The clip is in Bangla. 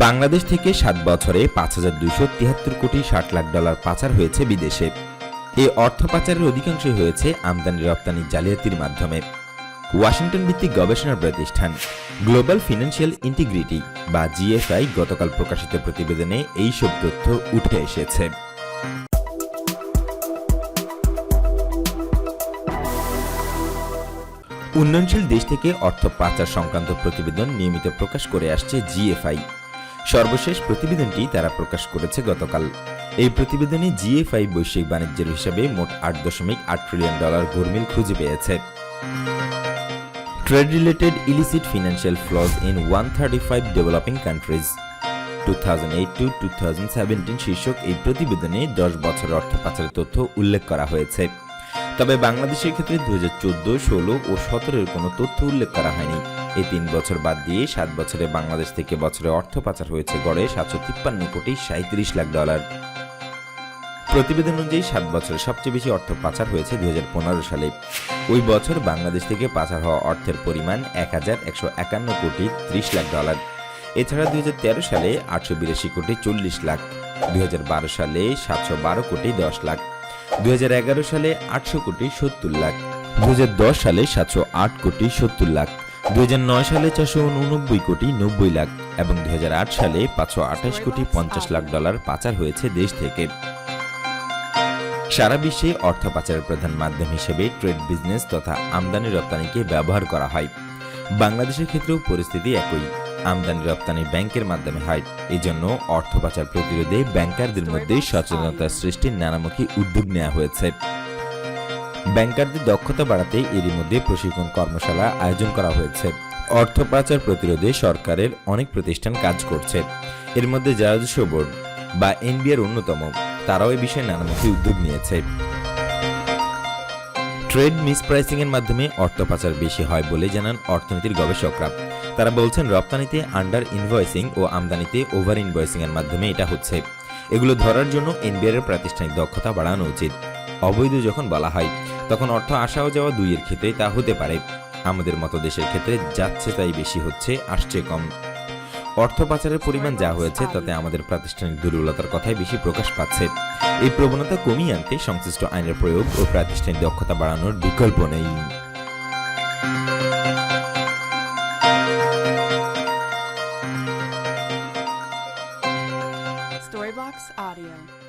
বাংলাদেশ থেকে সাত বছরে পাঁচ হাজার দুশো তিয়াত্তর কোটি ষাট লাখ ডলার পাচার হয়েছে বিদেশে। এই অর্থ পাচারের অধিকাংশই হয়েছে আমদানি রপ্তানি জালিয়াতির মাধ্যমে। ওয়াশিংটন ভিত্তিক গবেষণা প্রতিষ্ঠান গ্লোবাল ফিনান্সিয়াল ইন্টিগ্রিটি বা জিএফআই গতকাল প্রকাশিত প্রতিবেদনে এই সব তথ্য উঠে এসেছে। উন্নয়নশীল দেশ থেকে অর্থ পাচার সংক্রান্ত প্রতিবেদন নিয়মিত প্রকাশ করে আসছে জিএফআই। সর্বশেষ প্রতিবেদনটি তারা প্রকাশ করেছে গতকাল। এই প্রতিবেদনে জিএফআই বৈশ্বিক বাণিজ্যের হিসাবে মোট আট দশমিক আট ট্রিলিয়ন ডলার গরমিল খুঁজে পেয়েছে। Trade related illicit financial flows in one thirty five developing countries two thousand eight to two thousand seventeen শীর্ষক এই প্রতিবেদনে দশ বছর অর্থ পাচারের তথ্য উল্লেখ করা হয়েছে। তবে বাংলাদেশের ক্ষেত্রে দু হাজার চোদ্দ, ষোলো ও সতেরোর কোনো তথ্য উল্লেখ করা হয়নি। এই তিন বছর বাদ দিয়ে সাত বছরে বাংলাদেশ থেকে বছরে অর্থ পাচার হয়েছে গড়ে সাতশো তিপ্পান্ন কোটি সাঁত্রিশ লাখ ডলার। প্রতিবেদন অনুযায়ী সাত বছরে সবচেয়ে বেশি অর্থ পাচার হয়েছে দুই সালে। ওই বছর বাংলাদেশ থেকে পাচার হওয়া অর্থের পরিমাণ এক হাজার একশো একান্ন কোটি ত্রিশ লাখ ডলার। এছাড়া দুই হাজার তেরো সালে আটশো বিরাশি কোটি চল্লিশ লাখ দু হাজার বারো সালে সাতশো বারো কোটি দশ লাখ। দু হাজার এগারো সালে আটশো কোটি সত্তর লাখ দু হাজার দশ সালে সাতশো আট কোটি সত্তর লাখ দু হাজার নয় সালে চারশো উননব্বই কোটি নব্বই লাখ এবং দু হাজার আট সালে পাঁচশো আঠাশ কোটি পঞ্চাশ লাখ ডলার পাচার হয়েছে দেশ থেকে। সারা বিশ্বে অর্থ পাচারের প্রধান মাধ্যম হিসেবে ট্রেড বিজনেস তথা আমদানি রপ্তানিকে ব্যবহার করা হয়। বাংলাদেশের ক্ষেত্রেও পরিস্থিতি একই। আমদানি রপ্তানি ব্যাংকের মাধ্যমে হয়। এই জন্য অর্থ পাচার প্রতিরোধে ব্যাংকারদের মধ্যে সচেতনতা সৃষ্টির নানামুখী উদ্যোগ নেওয়া হয়েছে। ব্যাংকারদের দক্ষতা বাড়াতে এরই মধ্যে প্রশিক্ষণ কর্মশালা আয়োজন করা হয়েছে। অর্থ পাচার প্রতিরোধে সরকারের অনেক প্রতিষ্ঠান কাজ করছে। এর মধ্যে রাজস্ব বোর্ড বা এনবিআর অন্যতম, তারাও এ বিষয়ে নানামুখী উদ্যোগ নিয়েছে। ট্রেড মিসপ্রাইসিং এর মাধ্যমে অর্থ পাচার বেশি হয় বলে জানান অর্থনীতির গবেষকরা। তারা বলছেন, রপ্তানিতে আন্ডার ইনভয়েসিং ও আমদানিতে ওভার ইনভয়েসিং এর মাধ্যমে এটা হচ্ছে। এগুলো ধরার জন্য এনবিআর এর প্রাতিষ্ঠানিক দক্ষতা বাড়ানো উচিত। অবৈধ যখন বলা হয়, তখন অর্থ আসা ও যাওয়া দুইয়ের ক্ষেত্রে তা হতে পারে। আমাদের মতো দেশের ক্ষেত্রে যাচ্ছে তাই বেশি হচ্ছে, আসছে কম। অর্থ পাচারের পরিমাণ যা হয়েছে, তাতে আমাদের প্রাতিষ্ঠানিক দুর্বলতার কথাই বেশি প্রকাশ পাচ্ছে। এই প্রবণতা কমিয়ে আনতে সংশ্লিষ্ট আইনের প্রয়োগ ও প্রাতিষ্ঠানিক দক্ষতা বাড়ানোর বিকল্প নেই। Box Audio.